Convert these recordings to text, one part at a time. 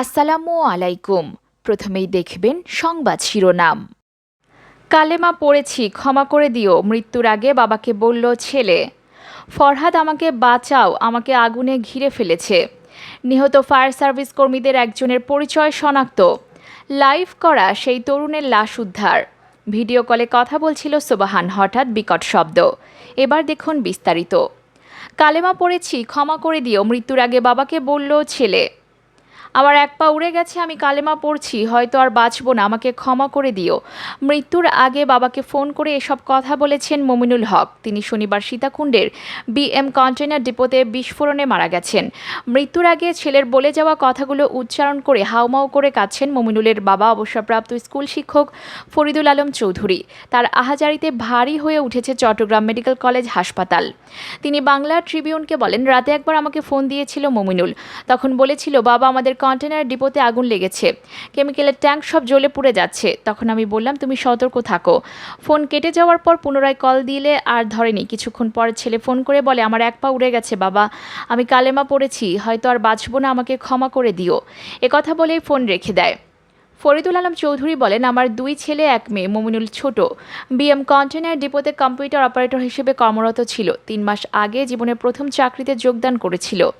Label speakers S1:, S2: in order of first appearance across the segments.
S1: আসসালামু আলাইকুম। প্রথমেই দেখবেন সংবাদ শিরোনাম। কালেমা পড়েছি, ক্ষমা করে দিও। মৃত্যুর আগে বাবাকে বলল, ছেলে, ফরহাদ আমাকে বাঁচাও, আমাকে আগুনে ঘিরে ফেলেছে। নিহত ফায়ার সার্ভিস কর্মীদের একজনের পরিচয় শনাক্ত। লাইভ করা সেই তরুণের লাশ উদ্ধার। ভিডিও কলে কথা বলছিল সোবাহান, হঠাৎ বিকট শব্দ। এবার দেখুন বিস্তারিত। কালেমা পড়েছি, ক্ষমা করে দিও। মৃত্যুর আগে বাবাকে বলল, ছেলে আমার এক পা উড়ে গেছে, আমি কালেমা পড়ছি, হয়তো আর বাঁচব না, আমাকে ক্ষমা করে দিও। মৃত্যুর আগে বাবাকে ফোন করে এসব কথা বলেছেন মমিনুল হক। তিনি শনিবার সীতাকুণ্ডের বিএম কন্টেনার ডিপোতে বিস্ফোরণে মারা গেছেন। মৃত্যুর আগে ছেলের বলে যাওয়া কথাগুলো উচ্চারণ করে হাউমাউ করে কাঁদছেন মমিনুলের বাবা অবসরপ্রাপ্ত স্কুল শিক্ষক ফরিদুল আলম চৌধুরী। তার আহাজারিতে ভারী হয়ে উঠেছে চট্টগ্রাম মেডিকেল কলেজ হাসপাতাল। তিনি বাংলা ট্রিবিউনকে বলেন, রাতে একবার আমাকে ফোন দিয়েছিল মমিনুল। তখন বলেছিল, বাবা আমাদের কন্টেনার ডিপোতে আগুন লেগেছে। কেমিক্যালের ট্যাঙ্ক সব জ্বলে পুড়ে যাচ্ছে। তখন আমি বললাম, তুমি সতর্ক থাকো। ফোন কেটে যাওয়ার পর পুনরায় কল দিলে আর ধরেনি। কিছুক্ষণ পর ছেলে ফোন করে বলে, আমার এক পা উড়ে গেছে, বাবা। আমি কালেমা পড়েছি। হয়তো আর বাঁচবো না, আমাকে ক্ষমা করে দিও। কথা বলেই ফোন রেখে দেয়। ফরিদুল আলম চৌধুরী বলেন, আমার দুই ছেলে, এক মেয়ে, মমিনুল ছোট। বিএম কন্টেনার ডিপোতে কম্পিউটার অপারেটর হিসেবে কর্মরত ছিল। তিন মাস আগে জীবনের প্রথম চাকরিতে যোগদান করেছিল।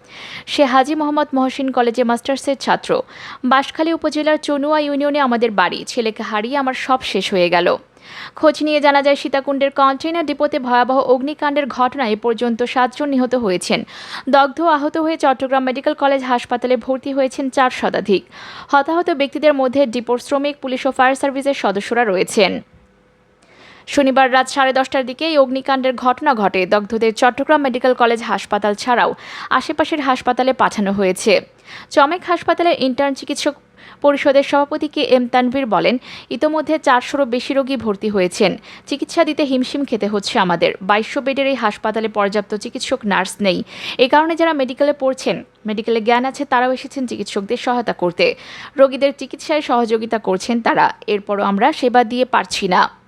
S1: সে হাজি মোহাম্মদ মহসিন কলেজে মাস্টার্সের ছাত্র। বাঁশখালী উপজেলার চনুয়া ইউনিয়নে আমাদের বাড়ি। ছেলেকে হারিয়ে আমার সব শেষ হয়ে গেল। খোঁজ নিয়ে জানা যায় সীতাকুণ্ডের কন্টেইনার ডিপোতে ভয়াবহ অগ্নিকাণ্ডের ঘটনায় এ পর্যন্ত সাতজন নিহত হয়েছেন। দগ্ধ আহত হয়ে চট্টগ্রাম মেডিকেল কলেজ হাসপাতালে ভর্তি হয়েছেন চার শতাধিক। হতাহত ব্যক্তিদের মধ্যে ডিপোর শ্রমিক, পুলিশ ও ফায়ার সার্ভিসের সদস্যরা রয়েছেন। শনিবার রাত সাড়ে দশটার দিকে এই অগ্নিকাণ্ডের ঘটনা ঘটে। দগ্ধদের চট্টগ্রাম মেডিকেল কলেজ হাসপাতাল ছাড়াও আশেপাশের হাসপাতালে পাঠানো হয়েছে। চমেক হাসপাতালের ইন্টার্ন চিকিৎসক পরিষদের সভাপতি কে এম তানভীর বলেন, ইতোমধ্যে চারশোরও বেশি রোগী ভর্তি হয়েছেন। চিকিৎসা দিতে হিমশিম খেতে হচ্ছে আমাদের। বাইশশো বেডের এই হাসপাতালে পর্যাপ্ত চিকিৎসক নার্স নেই। এ কারণে যারা মেডিকেলে পড়ছেন, মেডিকেলে জ্ঞান আছে, তারাও এসেছেন চিকিৎসকদের সহায়তা করতে। রোগীদের চিকিৎসায় সহযোগিতা করছেন তারা। এরপরও আমরা সেবা দিয়ে পারছি না।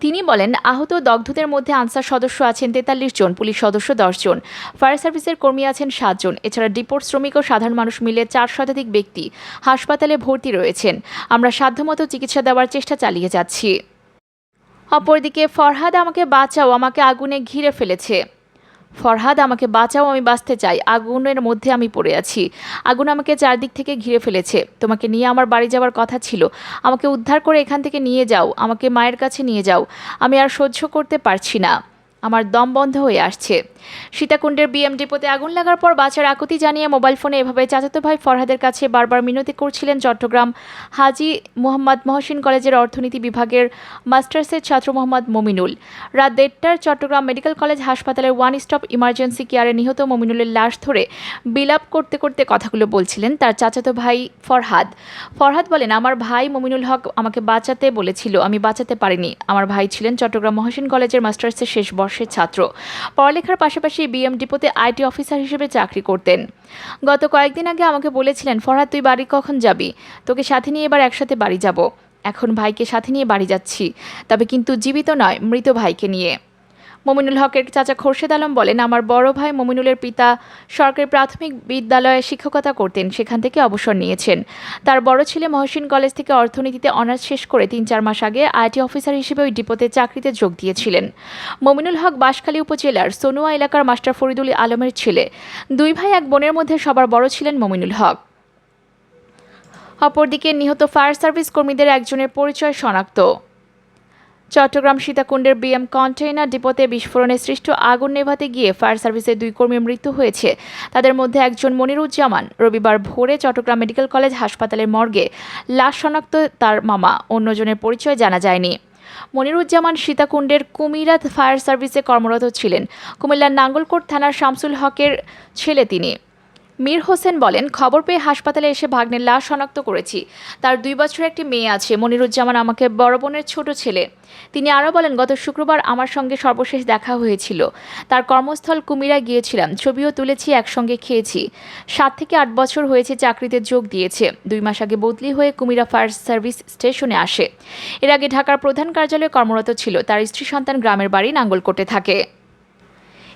S1: তিনি বলেন, আহত দগ্ধদের মধ্যে আনসার সদস্য আছেন তেতাল্লিশ জন, পুলিশ সদস্য জন। ফায়ার সার্ভিসের কর্মী আছেন সাতজন এছাড়া ডিপোর্ট শ্রমিক ও সাধারণ মানুষ মিলে চার শতাধিক ব্যক্তি হাসপাতালে ভর্তি রয়েছেন। আমরা সাধ্যমতো চিকিৎসা দেওয়ার চেষ্টা চালিয়ে যাচ্ছি। অপরদিকে, ফরহাদ আমাকে বাঁচাও, আমাকে আগুনে ঘিরে ফেলেছে। ফরহাদ, আমাকে বাঁচাও, আমি বাঁচতে চাই। আগুনের মধ্যে আমি পড়ে আছি। আগুন আমাকে চারদিক থেকে ঘিরে ফেলেছে। তোমাকে নিয়ে আমার বাড়ি যাওয়ার কথা ছিল। আমাকে উদ্ধার করে এখান থেকে নিয়ে যাও। আমাকে মায়ের কাছে নিয়ে যাও। আমি আর সহ্য করতে পারছি না। আমার দম বন্ধ হয়ে আসছে। সীতাকুণ্ডের বিএম ডিপোতে আগুন লাগার পর বাঁচার আকুতি জানিয়ে মোবাইল ফোনে এভাবে চাচাতো ভাই ফরহাদের কাছে বারবার মিনতি করছিলেন চট্টগ্রাম হাজি মোহাম্মদ মহসিন কলেজের অর্থনীতি বিভাগের মাস্টার্সের ছাত্র মোহাম্মদ মমিনুল। রাত দেড়টার চট্টগ্রাম মেডিকেল কলেজ হাসপাতালের ওয়ান স্টপ ইমার্জেন্সি কেয়ারে নিহত মমিনুলের লাশ ধরে বিলাপ করতে করতে কথাগুলো বলছিলেন তার চাচাতো ভাই ফরহাদ। ফরহাদ বলেন, আমার ভাই মমিনুল হক আমাকে বাঁচাতে বলেছিল, আমি বাঁচাতে পারিনি। আমার ভাই ছিলেন চট্টগ্রাম মহসিন কলেজের মাস্টার্সের শেষ বর্ষের ছাত্র। পড়ালেখার পাশাপাশি বিএম ডিপোতে আইটি অফিসার হিসেবে চাকরি করতেন। গত কয়েকদিন আগে আমাকে বলেছিলেন, ফরহাদ, তুই বাড়ি কখন যাবি? তোকে সাথে নিয়ে এবার একসাথে বাড়ি যাব। এখন ভাইকে সাথে নিয়ে বাড়ি যাচ্ছি। তবে কিন্তু জীবিত নয়, মৃত ভাইকে নিয়ে। মমিনুল হকের চাচা খোরশেদ আলম বলেন, আমার বড় ভাই মমিনুলের পিতা সরকারি প্রাথমিক বিদ্যালয়ে শিক্ষকতা করতেন, সেখান থেকে অবসর নিয়েছেন। তার বড় ছেলে মহসিন কলেজ থেকে অর্থনীতিতে অনার্স শেষ করে তিন চার মাস আগে আইটি অফিসার হিসেবে ওই ডিপোতে চাকরিতে যোগ দিয়েছিলেন। মমিনুল হক বাঁশখালী উপজেলার সোনুয়া এলাকার মাস্টার ফরিদুল আলমের ছেলে। দুই ভাই এক বোনের মধ্যে সবার বড় ছিলেন মমিনুল হক। অপরদিকে নিহত ফায়ার সার্ভিস কর্মীদের একজনের পরিচয় শনাক্ত। চট্টগ্রাম সীতাকুণ্ডের বিএম কন্টেইনার ডিপোতে বিস্ফোরণে সৃষ্ট আগুন নেভাতে গিয়ে ফায়ার সার্ভিসের দুই কর্মীর মৃত্যু হয়েছে। তাদের মধ্যে একজন মনিরুজ্জামান। রবিবার ভোরে চট্টগ্রাম মেডিকেল কলেজ হাসপাতালের মর্গে লাশ শনাক্ত তার মামা। অন্যজনের পরিচয় জানা যায়নি। মনিরুজ্জামান সীতাকুণ্ডের কুমিরাত ফায়ার সার্ভিসে কর্মরত ছিলেন। কুমিল্লার নাঙ্গলকোট থানার শামসুল হকের ছেলে তিনি। মীর হোসেন বলেন, খবর পেয়ে হাসপাতালে এসে ভাগ্নের লাশ শনাক্ত করেছি। তার দুই বছরের একটি মেয়ে আছে, মনিরুজ্জামান আমাকে বড় বোনের ছোট ছেলে। তিনি আরও বলেন, গত শুক্রবার আমার সঙ্গে সর্বশেষ দেখা হয়েছিল। তার কর্মস্থল কুমিরা গিয়েছিলাম। ছবিও তুলেছি, একসঙ্গে খেয়েছি। সাত থেকে আট বছর হয়েছে চাকরিতে যোগ দিয়েছে। দুই মাস আগে বদলি হয়ে কুমিরা ফায়ার সার্ভিস স্টেশনে আসে। এর আগে ঢাকার প্রধান কার্যালয়ে কর্মরত ছিল। তার স্ত্রী সন্তান গ্রামের বাড়ি নাঙ্গলকোটে থাকে।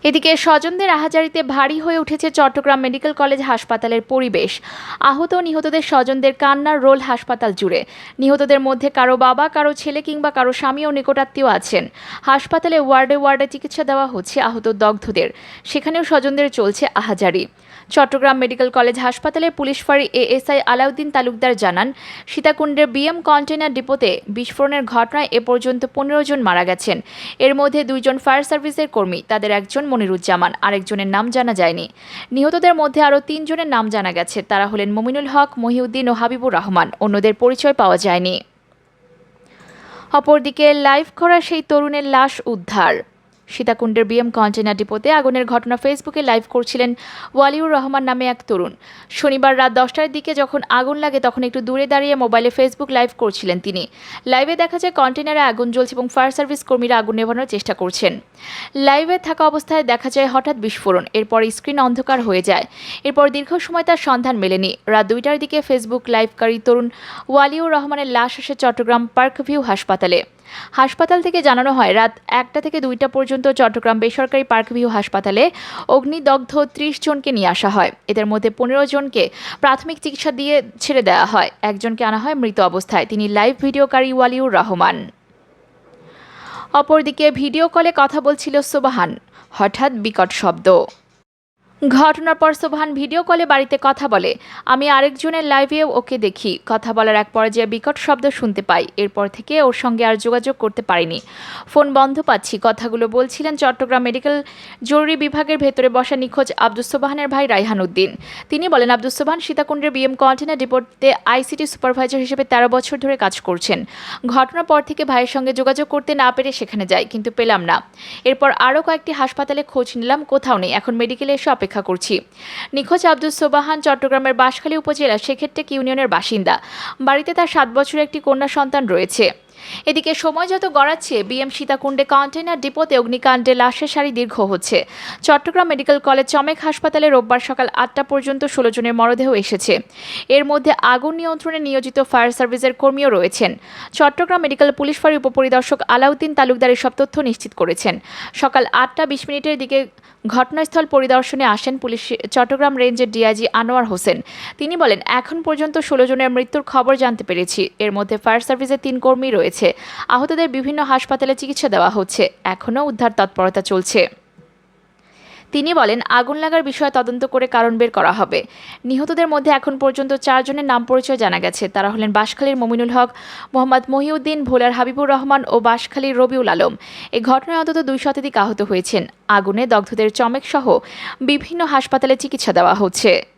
S1: এদিকে স্বজনদের আহাজারিতে ভারী হয়ে উঠেছে চট্টগ্রাম মেডিকেল কলেজ হাসপাতালের পরিবেশ। আহত নিহতদের স্বজনদের কান্নার রোল হাসপাতাল জুড়ে। নিহতদের মধ্যে কারও বাবা, কারও ছেলে কিংবা কারও স্বামী ও নিকটাত্মীয় আছেন। হাসপাতালে ওয়ার্ডে ওয়ার্ডে চিকিৎসা দেওয়া হচ্ছে আহত দগ্ধদের। সেখানেও স্বজনদের চলছে আহাজারি। চট্টগ্রাম মেডিকেল কলেজ হাসপাতালের পুলিশ ফাঁড়ি এএসআই আলাউদ্দিন তালুকদার জানান, সীতাকুণ্ডের বিএম কন্টেনার ডিপোতে বিস্ফোরণের ঘটনায় এ পর্যন্ত পনেরো জন মারা গেছেন। এর মধ্যে দুইজন ফায়ার সার্ভিসের কর্মী, তাদের একজন মনিরুজ্জামান, আরেকজনের নাম জানা যায়নি। নিহতদের মধ্যে আরও তিনজনের নাম জানা গেছে। তারা হলেন মমিনুল হক, মহিউদ্দিন ও হাবিবুর রহমান। অন্যদের পরিচয় পাওয়া যায়নি। অপরদিকে লাইভ করা সেই তরুণের লাশ উদ্ধার। সীতাকুণ্ডের বিএম কন্টেনার ডিপোতে আগুনের ঘটনা ফেসবুকে লাইভ করছিলেন ওয়ালিউর রহমান নামে এক তরুণ। শনিবার রাত দশটার দিকে যখন আগুন লাগে তখন একটু দূরে দাঁড়িয়ে মোবাইলে ফেসবুক লাইভ করছিলেন তিনি। লাইভে দেখা যায় কন্টেনারে আগুন জ্বলছে এবং ফায়ার সার্ভিস কর্মীরা আগুন নেভানোর চেষ্টা করছেন। লাইভে থাকা অবস্থায় দেখা যায় হঠাৎ বিস্ফোরণ, এরপর স্ক্রিন অন্ধকার হয়ে যায়। এরপর দীর্ঘ সময় তার সন্ধান মেলেনি। রাত দুইটার দিকে ফেসবুক লাইভকারী তরুণ ওয়ালিউর রহমানের লাশ আসে চট্টগ্রাম পার্কভিউ হাসপাতালে। হাসপাতাল থেকে জানানো হয়, রাত একটা থেকে দুইটা পর্যন্ত চট্টগ্রাম বেসরকারি পার্কভিউ হাসপাতালে অগ্নিদগ্ধ ত্রিশ জনকে নিয়ে আসা হয়। এদের মধ্যে পনেরো জনকে প্রাথমিক চিকিৎসা দিয়ে ছেড়ে দেওয়া হয়। একজনকে আনা হয় মৃত অবস্থায়। তিনি লাইভ ভিডিওকারী ওয়ালিউর রহমান। অপরদিকে ভিডিও কলে কথা বলছিল সোবাহান। হঠাৎ বিকট শব্দ। ঘটনার পর সোবহান ভিডিও কলে বাড়িতে কথা বলে। আমি আরেকজনের লাইভে ওকে দেখি। কথা বলার এক পর্যায়ে বিকট শব্দ শুনতে পাই। এরপর থেকে ওর সঙ্গে আর যোগাযোগ করতে পারিনি। ফোন বন্ধ পাচ্ছি। কথাগুলো বলছিলেন চট্টগ্রাম মেডিকেল জরুরি বিভাগের ভেতরে বসা নিখোঁজ আব্দুস সোবাহানের ভাই রাইহান উদ্দিন। তিনি বলেন, আব্দুস সোবাহান সীতাকুণ্ডের বিএম কন্টেনার ডিপোতে আইসিটি সুপারভাইজার হিসেবে তেরো বছর ধরে কাজ করছেন। ঘটনার পর থেকে ভাইয়ের সঙ্গে যোগাযোগ করতে না পেরে সেখানে যাই, কিন্তু পেলাম না। এরপর আরও কয়েকটি হাসপাতালে খোঁজ নিলাম, কোথাও নেই। এখন মেডিকেলে এসে অপেক্ষা করছি। নিখোঁজ আব্দুল সোবাহান চট্টগ্রামের বাঁশখালী উপজেলা সেক্ষেত্রে ইউনিয়নের বাসিন্দা। বাড়িতে তার সাত বছরের একটি কন্যা সন্তান রয়েছে। এদিকে সময় যত গড়াচ্ছে, বিএম সীতাকুণ্ডে কন্টেনার ডিপোতে অগ্নিকাণ্ডে লাশের সারি দীর্ঘ হচ্ছে। চট্টগ্রাম মেডিকেল কলেজ চমেক হাসপাতালে রোববার সকাল আটটা পর্যন্ত ষোলো জনের মরদেহ এসেছে। এর মধ্যে আগুন নিয়ন্ত্রণে নিয়োজিত ফায়ার সার্ভিসের কর্মীও রয়েছেন। চট্টগ্রাম মেডিকেল পুলিশ ফাঁড়ি উপপরিদর্শক আলাউদ্দিন তালুকদার এসব তথ্য নিশ্চিত করেছেন। সকাল আটটা বিশ মিনিটের দিকে ঘটনাস্থল পরিদর্শনে আসেন পুলিশ চট্টগ্রাম রেঞ্জের ডিআইজি আনোয়ার হোসেন। তিনি বলেন, এখন পর্যন্ত ষোলো জনের মৃত্যুর খবর জানতে পেরেছি। এর মধ্যে ফায়ার সার্ভিসের তিন কর্মী রয়েছে আহতদের বিভিন্ন হাসপাতালে চিকিৎসা দেওয়া হচ্ছে। এখনও উদ্ধার তৎপরতা চলছে। তিনি বলেন, আগুন লাগার বিষয়ে তদন্ত করে কারণ বের করা হবে। নিহতদের মধ্যে এখন পর্যন্ত চারজনের নাম পরিচয় জানা গেছে। তারা হলেন বাঁশখালীর মমিনুল হক, মোহাম্মদ মহিউদ্দিন, ভোলার হাবিবুর রহমান ও বাঁশখালীর রবিউল আলম। এই ঘটনায় অন্তত দুই শতাধিক আহত হয়েছেন। আগুনে দগ্ধদের চমেক সহ বিভিন্ন হাসপাতালে চিকিৎসা দেওয়া হচ্ছে।